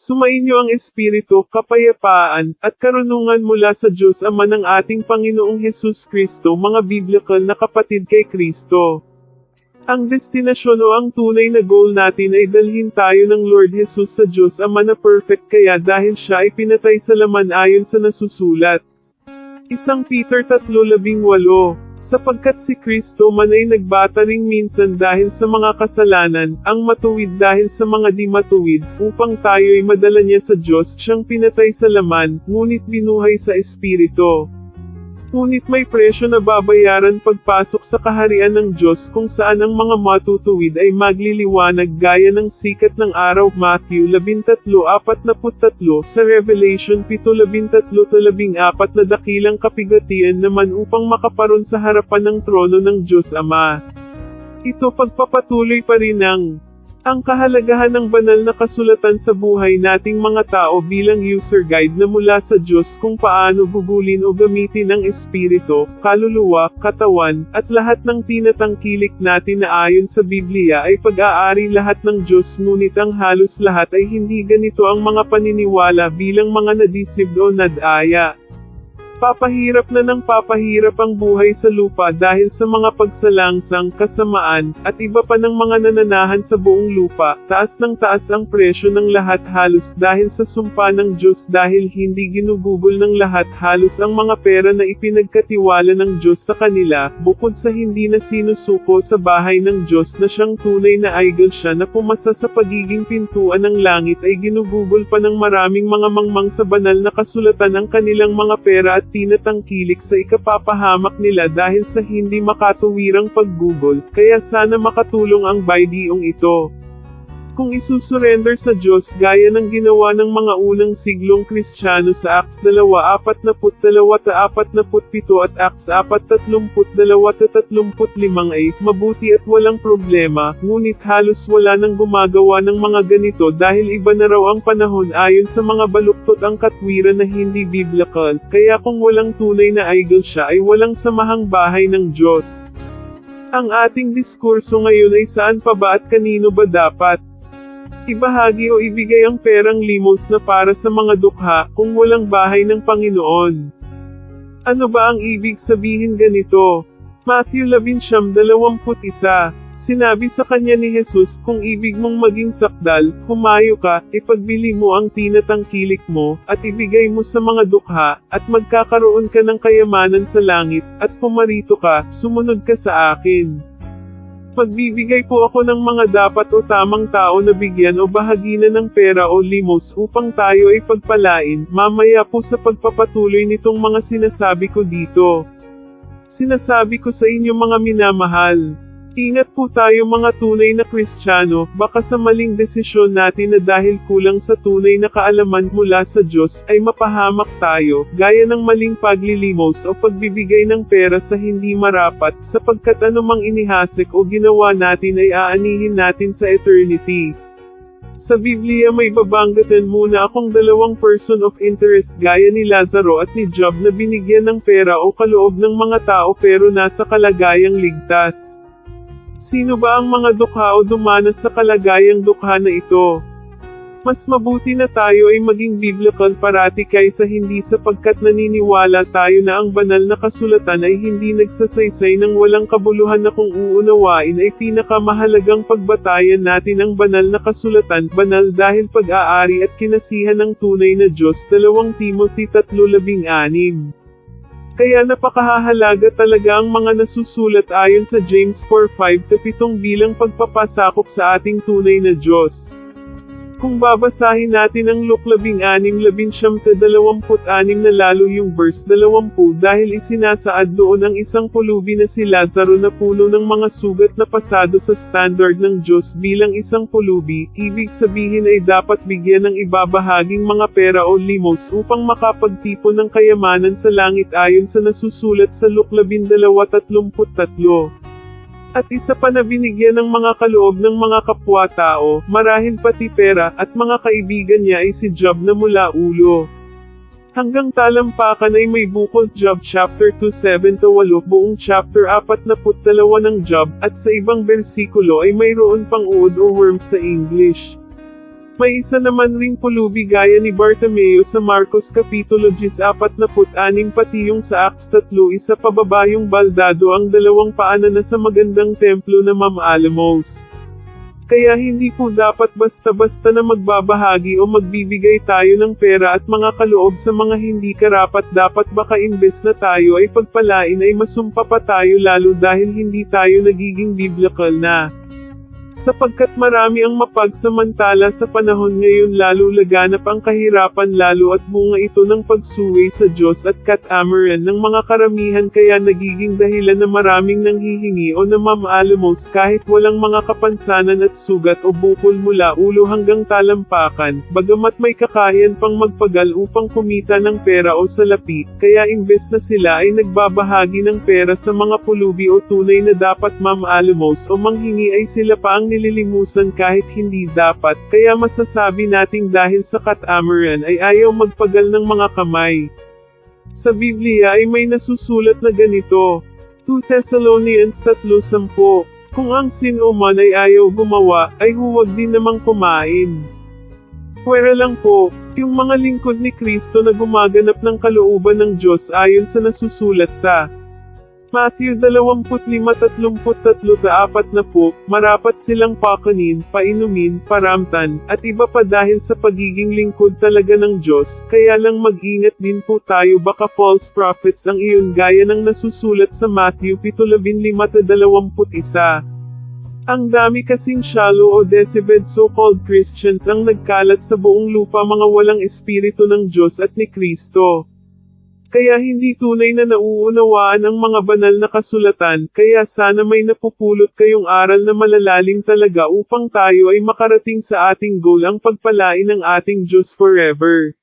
Sumainyo ang Espiritu, kapayapaan, at karunungan mula sa Diyos Ama ng ating Panginoong Hesus Kristo mga biblical na kapatid kay Kristo. Ang destinasyon o ang tunay na goal natin ay dalhin tayo ng Lord Jesus sa Diyos Ama na perfect kaya dahil siya ay pinatay sa laman ayon sa nasusulat. Isang Peter 3:18 Sapagkat si Kristo man ay nagbata ring minsan dahil sa mga kasalanan, ang matuwid dahil sa mga di matuwid, upang tayo'y madala niya sa Diyos siyang pinatay sa laman, ngunit binuhay sa Espiritu. Ngunit may presyo na babayaran pagpasok sa kaharian ng Diyos kung saan ang mga matutuwid ay magliliwanag gaya ng sikat ng araw Matthew 13:43 sa Revelation 7:13-14 na dakilang kapigatian naman upang makaparoon sa harapan ng trono ng Diyos Ama. Ito pagpapatuloy pa rin ng ang kahalagahan ng banal na kasulatan sa buhay nating mga tao bilang user guide na mula sa Diyos kung paano gugulin o gamitin ang espiritu, kaluluwa, katawan, at lahat ng tinatangkilik natin na ayon sa Biblia ay pag-aari lahat ng Diyos ngunit ang halos lahat ay hindi ganito ang mga paniniwala bilang mga nadisib o nadaya. Papahirap na ng papahirap ang buhay sa lupa dahil sa mga pagsalangsang, kasamaan, at iba pa ng mga nananahan sa buong lupa, taas ng taas ang presyo ng lahat halos dahil sa sumpa ng Diyos dahil hindi ginugugol ng lahat halos ang mga pera na ipinagkatiwala ng Diyos sa kanila, bukod sa hindi na sinusuko sa bahay ng Diyos na siyang tunay na idol siya na pumasa sa pagiging pintuan ng langit ay ginugugol pa ng maraming mga mangmang sa banal na kasulatan ang kanilang mga pera at tinatangkilik sa ikapapahamak nila dahil sa hindi makatuwirang paggugol, kaya sana makatulong ang Baidiong ito. Kung isusurrender sa Diyos gaya ng ginawa ng mga unang siglong Kristiyano sa Acts 2:42-47 at Acts 4:32-35 ay, mabuti at walang problema, ngunit halos wala nang gumagawa ng mga ganito dahil iba na raw ang panahon ayon sa mga baluktot ang katwiran na hindi biblical, kaya kung walang tunay na idol siya ay walang samahang bahay ng Diyos. Ang ating diskurso ngayon ay saan pa ba at kanino ba dapat? Ibahagi o ibigay ang perang limos na para sa mga dukha kung walang bahay ng Panginoon. Ano ba ang ibig sabihin ganito? Matthew 11:21 Sinabi sa kanya ni Jesus, kung ibig mong maging sakdal, humayo ka, ipagbili mo ang tinatangkilik mo, at ibigay mo sa mga dukha, at magkakaroon ka ng kayamanan sa langit, at pumarito ka, sumunod ka sa akin. Magbibigay po ako ng mga dapat o tamang tao na bigyan o bahagi na ng pera o limos upang tayo ay pagpalain, mamaya po sa pagpapatuloy nitong mga sinasabi ko dito. Sinasabi ko sa inyo mga minamahal. Ingat po tayo mga tunay na Kristiyano, baka sa maling desisyon natin na dahil kulang sa tunay na kaalaman mula sa Diyos ay mapahamak tayo, gaya ng maling paglilimos o pagbibigay ng pera sa hindi marapat, sapagkat anumang inihasik o ginawa natin ay aanihin natin sa eternity. Sa Biblia may babanggatan muna akong dalawang person of interest gaya ni Lazaro at ni Job na binigyan ng pera o kaloob ng mga tao pero nasa kalagayang ligtas. Sino ba ang mga dukha o dumanas sa kalagayang dukha na ito? Mas mabuti na tayo ay maging biblical parati kaysa hindi sapagkat naniniwala tayo na ang banal na kasulatan ay hindi nagsasaysay ng walang kabuluhan na kung uunawain ay pinakamahalagang pagbatayan natin ang banal na kasulatan, banal dahil pag-aari at kinasihan ng tunay na Diyos 2 Timothy 3:16. Kaya napakahahalaga talaga ang mga nasusulat ayon sa James 4:5-7 bilang pagpapasakop sa ating tunay na Diyos. Kung babasahin natin ang Luke 16:26 na lalo yung verse 20 dahil isinasaad doon ang isang pulubi na si Lazaro na puno ng mga sugat na pasado sa standard ng Diyos bilang isang pulubi, ibig sabihin ay dapat bigyan ng ibabahaging mga pera o limos upang makapagtipon ng kayamanan sa langit ayon sa nasusulat sa Luke 12:33. At isa pa na binigyan ng mga kaloob ng mga kapwa-tao, marahil pati pera, at mga kaibigan niya ay si Job na mula ulo. Hanggang talampakan ay may bukol Job chapter 2 7-8 buong chapter 42 ng Job, at sa ibang bersikulo ay mayroon pang uod o worms sa English. May isa naman ring pulubi gaya ni Bartimeo sa Marcos Kapitulo 10:46 pati yung sa Acts 3 isa pababa yung baldado ang dalawang paanan na sa magandang templo na Ma'am Alamos. Kaya hindi po dapat basta-basta na magbabahagi o magbibigay tayo ng pera at mga kaloob sa mga hindi karapat dapat baka imbes na tayo ay pagpalain ay masumpa pa tayo lalo dahil hindi tayo nagiging biblical na. Sapagkat marami ang mapagsamantala sa panahon ngayon lalo laganap ang kahirapan lalo at bunga ito ng pagsuway sa Diyos at katamaran ng mga karamihan kaya nagiging dahilan na maraming nanghihingi o namamaalamos kahit walang mga kapansanan at sugat o bukol mula ulo hanggang talampakan, bagamat may kakayan pang magpagal upang kumita ng pera o salapi, kaya imbes na sila ay nagbabahagi ng pera sa mga pulubi o tunay na dapat mamaalamos o manghingi ay sila pa ang nililimusan kahit hindi dapat, kaya masasabi nating dahil sa katamaran ay ayaw magpagal ng mga kamay. Sa Biblia ay may nasusulat na ganito, 2 Thessalonians 3:10, Kung ang sino man ay ayaw gumawa, ay huwag din namang kumain. Pwera lang po, yung mga lingkod ni Kristo na gumaganap ng kalooban ng Diyos ayon sa nasusulat sa Matthew 25:33-4 na po, marapat silang pakanin, painumin, paramtan, at iba pa dahil sa pagiging lingkod talaga ng Diyos, kaya lang mag-ingat din po tayo baka false prophets ang iyon gaya ng nasusulat sa Matthew 17:21. Ang dami kasing shallow o decibed so-called Christians ang nagkalat sa buong lupa mga walang espiritu ng Diyos at ni Kristo. Kaya hindi tunay na nauunawaan ang mga banal na kasulatan, kaya sana may napupulot kayong aral na malalalim talaga upang tayo ay makarating sa ating goal ang pagpalain ng ating Diyos forever.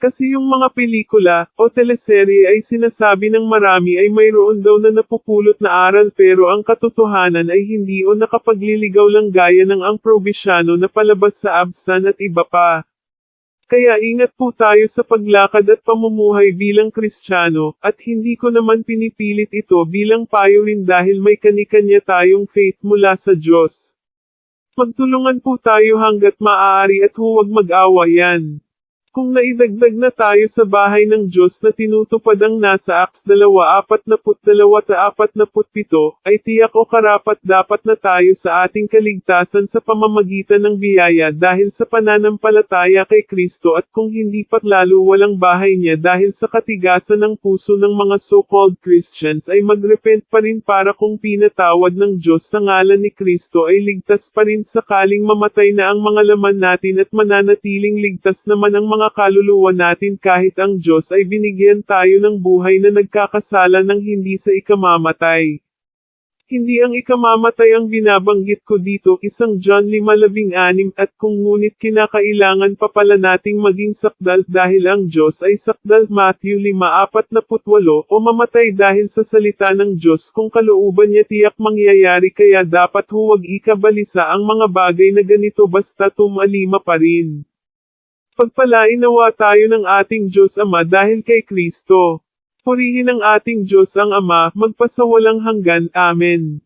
Kasi yung mga pelikula, o teleserye ay sinasabi ng marami ay mayroon daw na napupulot na aral pero ang katotohanan ay hindi o nakapagliligaw lang gaya ng ang probisyano na palabas sa absan at iba pa. Kaya ingat po tayo sa paglakad at pamumuhay bilang Kristiyano, at hindi ko naman pinipilit ito bilang payo rin dahil may kanikanya tayong faith mula sa Diyos. Magtulungan po tayo hanggat maaari at huwag mag-awayan. Kung naidagdag na tayo sa bahay ng Diyos na tinutupad ang nasa Acts 2:42-47, ay tiyak o karapat dapat na tayo sa ating kaligtasan sa pamamagitan ng biyaya dahil sa pananampalataya kay Kristo at kung hindi pat lalo walang bahay niya dahil sa katigasan ng puso ng mga so-called Christians ay magrepent pa rin para kung pinatawad ng Diyos sa ngalan ni Kristo ay ligtas pa rin sakaling mamatay na ang mga laman natin at mananatiling ligtas naman ang mga kaluluwa natin kahit ang Diyos ay binigyan tayo ng buhay na nagkakasala ng hindi sa ikamamatay. Hindi ang ikamamatay ang binabanggit ko dito isang John 5:16 at kung ngunit kinakailangan pa pala nating maging sakdal dahil ang Diyos ay sakdal Matthew 5:48 o mamatay dahil sa salita ng Diyos kung kalooban niya tiyak mangyayari kaya dapat huwag ikabalisa ang mga bagay na ganito basta tumalima pa rin. Pagpalain nawa tayo ng ating Diyos Ama dahil kay Kristo. Purihin ang ating Diyos ang Ama, magpasawalang hanggan. Amen.